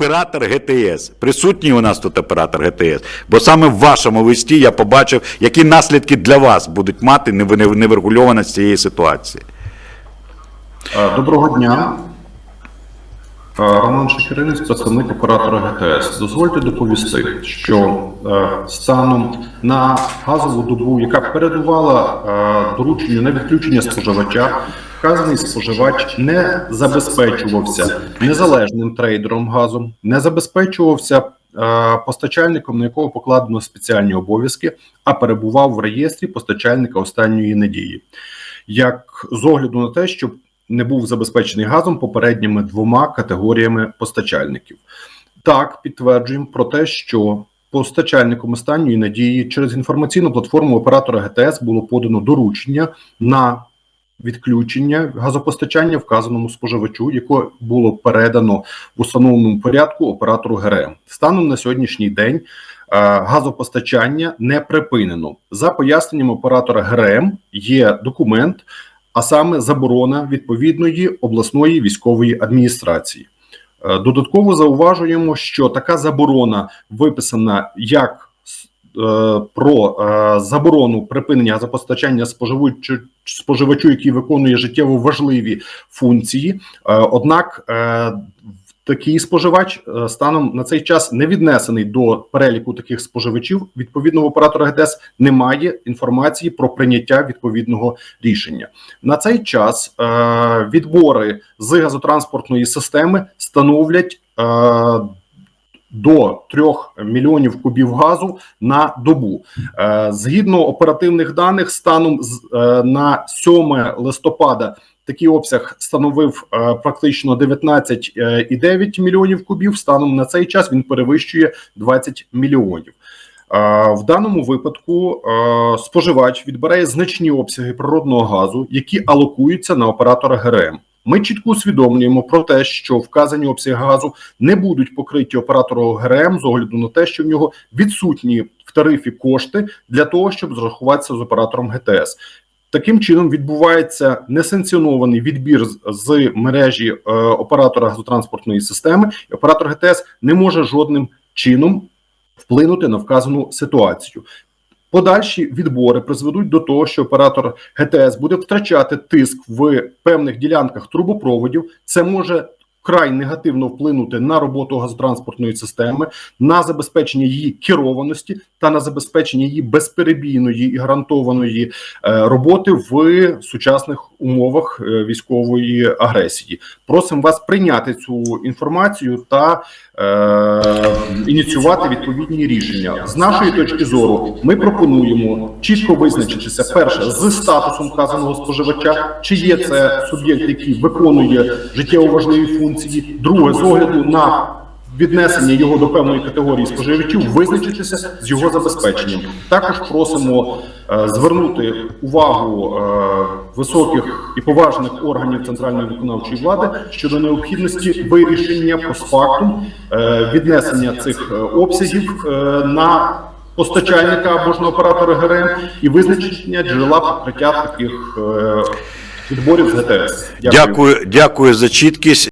оператор ГТС. Присутній у нас тут оператор ГТС. Бо саме в вашому листі я побачив, які наслідки для вас будуть мати нев- неврегульованість цієї ситуації. Доброго дня. Роман Шекеринець, представник оператора ГТС. Дозвольте доповісти, що е, станом на газову добу, яка передувала е, дорученню на відключення споживача, вказаний споживач не забезпечувався незалежним трейдером газу, не забезпечувався е, постачальником, на якого покладено спеціальні обов'язки, а перебував в реєстрі постачальника останньої надії. Як з огляду на те, що не був забезпечений газом попередніми двома категоріями постачальників. Так, підтверджуємо про те, що постачальником останньої надії через інформаційну платформу оператора ГТС було подано доручення на відключення газопостачання вказаному споживачу, яке було передано в установленому порядку оператору ГРМ. Станом на сьогоднішній день е, газопостачання не припинено. За поясненням оператора ГРМ є документ, а саме заборона відповідної обласної військової адміністрації. Е, Додатково зауважуємо, що така заборона виписана як про е, заборону припинення газопостачання споживачу, споживачу, який виконує життєво важливі функції. Е, Однак е, такий споживач е, станом на цей час не віднесений до переліку таких споживачів. Відповідного оператора ГТС немає інформації про прийняття відповідного рішення. На цей час е, відбори з газотранспортної системи становлять е, до 3 мільйонів кубів газу на добу. Е, згідно оперативних даних, станом е, на 7 листопада такий обсяг становив е, практично 19,9 мільйонів кубів. Станом на цей час він перевищує 20 мільйонів. В даному випадку споживач відбирає значні обсяги природного газу, які алокуються на оператора ГРМ. Ми чітко усвідомлюємо про те, що вказані обсяги газу не будуть покриті оператором ГРМ з огляду на те, що в нього відсутні в тарифі кошти для того, щоб зрахуватися з оператором ГТС. Таким чином відбувається несанкціонований відбір з- мережі е, оператора газотранспортної системи, і оператор ГТС не може жодним чином вплинути на вказану ситуацію. Подальші відбори призведуть до того, що оператор ГТС буде втрачати тиск в певних ділянках трубопроводів. Це може вкрай негативно вплинути на роботу газотранспортної системи, на забезпечення її керованості та на забезпечення її безперебійної і гарантованої е, роботи в сучасних умовах е, військової агресії. Просимо вас прийняти цю інформацію та е, ініціювати відповідні рішення. З нашої точки зору, ми пропонуємо чітко визначитися перше з статусом вказаного споживача, чи є це суб'єкт, який виконує життєво важливі функції. Друге, з огляду на віднесення його до певної категорії споживачів, визначитися з його забезпеченням. Також просимо е, звернути увагу е, високих і поважних органів центральної виконавчої влади щодо необхідності вирішення постфактум е, віднесення цих обсягів на постачальника або ж на оператора ГРМ і визначення джерела покриття таких відборів з ГТС. Дякую, дякую за чіткість.